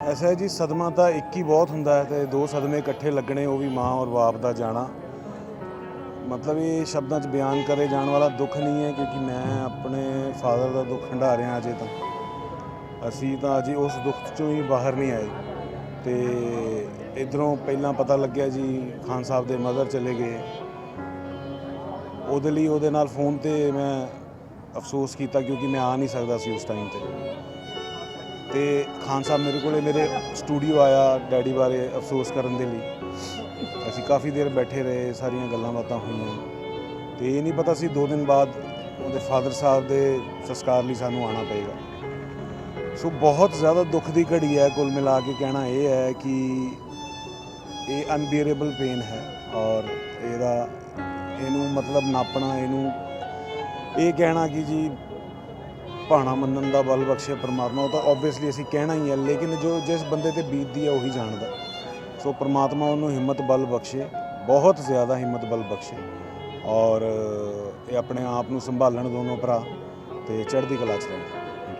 ਐਸਾ ਹੈ ਜੀ, ਸਦਮਾ ਤਾਂ ਇੱਕ ਹੀ ਬਹੁਤ ਹੁੰਦਾ ਹੈ ਤੇ ਦੋ ਸਦਮੇ ਇਕੱਠੇ ਲੱਗਣੇ, ਉਹ ਵੀ ਮਾਂ ਔਰ ਬਾਪ ਦਾ ਜਾਣਾ। ਮਤਲਬ ਇਹ ਸ਼ਬਦਾਂ 'ਚ ਬਿਆਨ ਕਰੇ ਜਾਣ ਵਾਲਾ ਦੁੱਖ ਨਹੀਂ ਹੈ, ਕਿਉਂਕਿ ਮੈਂ ਆਪਣੇ ਫਾਦਰ ਦਾ ਦੁੱਖ ਹੰਢਾ ਰਿਹਾ ਅਜੇ ਤਾਂ। ਅਸੀਂ ਤਾਂ ਅਜੇ ਉਸ ਦੁੱਖ 'ਚੋਂ ਹੀ ਬਾਹਰ ਨਹੀਂ ਆਏ। ਤੇ ਇਧਰੋਂ ਪਹਿਲਾਂ ਪਤਾ ਲੱਗਿਆ ਜੀ, ਖਾਨ ਸਾਹਿਬ ਦੇ ਮਦਰ ਚਲੇ ਗਏ। ਉਹਦੇ ਲਈ ਉਹਦੇ ਨਾਲ ਫੋਨ ਤੇ ਮੈਂ ਅਫਸੋਸ ਕੀਤਾ, ਕਿਉਂਕਿ ਮੈਂ ਆ ਨਹੀਂ ਸਕਦਾ ਸੀ ਉਸ ਟਾਈਮ ਤੇ। ਤੇ ਖਾਨ ਸਾਹਿਬ ਮੇਰੇ ਕੋਲੇ ਮੇਰੇ ਸਟੂਡੀਓ ਆਇਆ ਡੈਡੀ ਬਾਰੇ ਅਫਸੋਸ ਕਰਨ ਦੇ ਲਈ। ਅਸੀਂ ਕਾਫੀ ਦੇਰ ਬੈਠੇ ਰਹੇ, ਸਾਰੀਆਂ ਗੱਲਾਂ ਬਾਤਾਂ ਹੋਈਆਂ। ਤੇ ਇਹ ਨਹੀਂ ਪਤਾ ਸੀ 2 ਦਿਨ ਬਾਅਦ ਉਹਦੇ ਫਾਦਰ ਸਾਹਿਬ ਦੇ ਸੰਸਕਾਰ ਲਈ ਸਾਨੂੰ ਆਉਣਾ ਪਏਗਾ। ਸੋ ਬਹੁਤ ਜ਼ਿਆਦਾ ਦੁੱਖ ਦੀ ਘੜੀ ਹੈ, ਕੁੱਲ ਮਿਲਾ ਕੇ ਕਹਿਣਾ ਇਹ ਹੈ ਕਿ ਇਹ ਅਨਬੀਅਰੇਬਲ ਪੇਨ ਹੈ ਔਰ ਇਹਦਾ ਇਹਨੂੰ ਮਤਲਬ ਨਾਪਣਾ, ਇਹਨੂੰ ਇਹ ਕਹਿਣਾ ਕਿ ਜੀ ਭਾਣਾ ਮੰਨਣ ਦਾ ਬਲ ਬਖਸ਼ੇ ਪ੍ਰਮਾਤਮਾ ਉਹ ਤਾਂ ਆਬਵੀਅਸਲੀ ਅਸੀਂ ਕਹਿਣਾ ਹੀ ਹੈ, ਲੇਕਿਨ ਜੋ ਜਿਸ ਬੰਦੇ ਤੇ ਬੀਤਦੀ ਹੈ ਉਹੀ ਜਾਣਦਾ। ਸੋ ਪਰਮਾਤਮਾ ਉਹਨੂੰ ਹਿੰਮਤ ਬਲ ਬਖਸ਼ੇ, ਬਹੁਤ ਜ਼ਿਆਦਾ ਹਿੰਮਤ ਬਲ ਬਖਸ਼ੇ। ਔਰ ਇਹ ਆਪਣੇ ਆਪ ਨੂੰ ਸੰਭਾਲਣ ਦੋਨੋਂ ਭਰਾ ਤੇ ਚੜ੍ਹਦੀ ਕਲਾ ਚ ਰਹਿਣ।